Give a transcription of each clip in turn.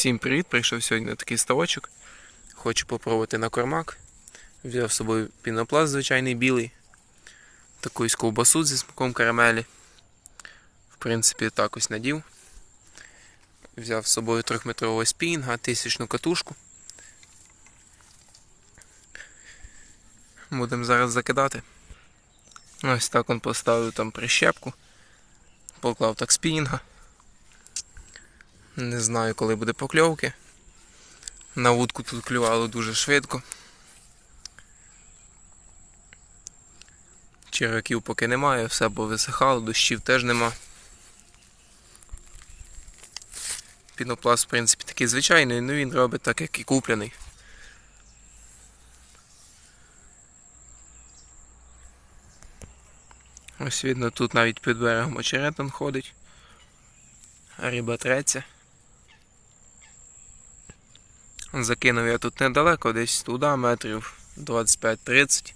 Всім привіт! Прийшов сьогодні на такий ставочок. Хочу попробувати на кормак. Взяв з собою пінопласт звичайний білий. Таку ось ковбасу зі смаком карамелі. В принципі, так ось надів. Взяв з собою трьохметрового спінга, тисячну катушку. Будемо зараз закидати. Ось так он поставив там прищепку. Поклав так спінінга. Не знаю, коли буде покльовки. На вудку тут клювало дуже швидко. Черв'яків поки немає, все повисихало, дощів теж нема. Пінопласт, в принципі, такий звичайний, ну він робить так, як і куплений. Ось видно, тут навіть під берегом очеретин ходить. Риба треться. Закинув я тут недалеко, десь туди, метрів 25-30.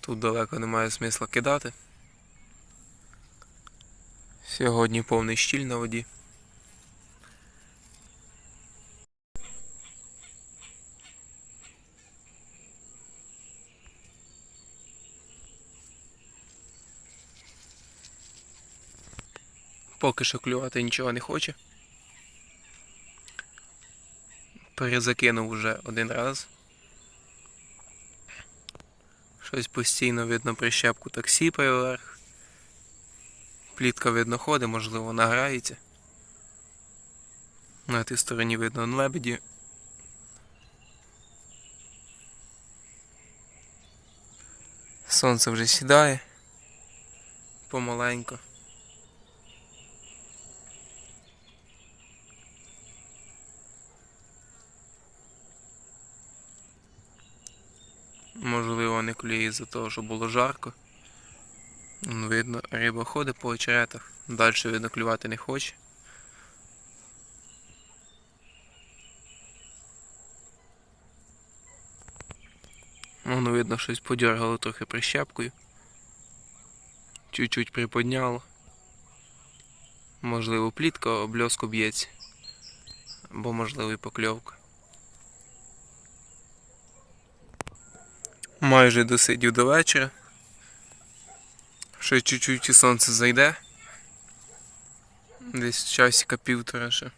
Тут далеко немає смисла кидати. Сьогодні повний щіль на воді. Поки що клювати нічого не хоче. Перезакинув уже один раз. Щось постійно видно прищепку так сіпає вверх. Плітка видно ходить, можливо, награється. На тій стороні видно лебеді. Сонце вже сідає помаленько. Можливо, не клює з-за того, що було жарко. Видно, риба ходить по очеретах. Далі видно клювати не хоче. Воно видно, щось подергало трохи прищепкою. Чуть-чуть приподняло. Можливо, плітка обльоску б'ється. Або можливо і покльовка. Майже досидів до вечора. Ще чуть-чуть і сонце зайде. Десь часика півтора ще.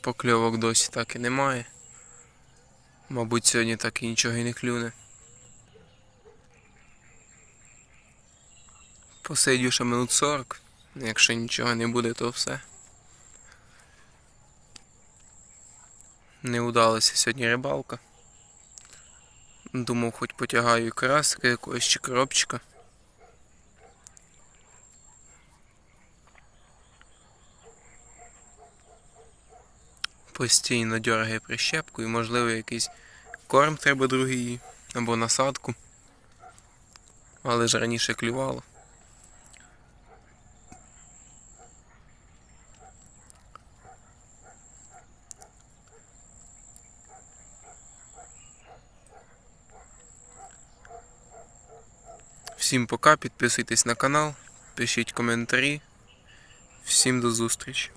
Покльовок досі так і немає. Мабуть, сьогодні так і нічого і не клюне. Посидю ще минут 40. Якщо нічого не буде, то все. Не удалася сьогодні рибалка. Думав, хоч потягаю краски якогось чи коробчика. Постійно дергає прищепку і можливо якийсь корм треба другий або насадку. Але ж раніше клювало. Всім пока, підписуйтесь на канал, пишіть коментарі. Всім до зустрічі!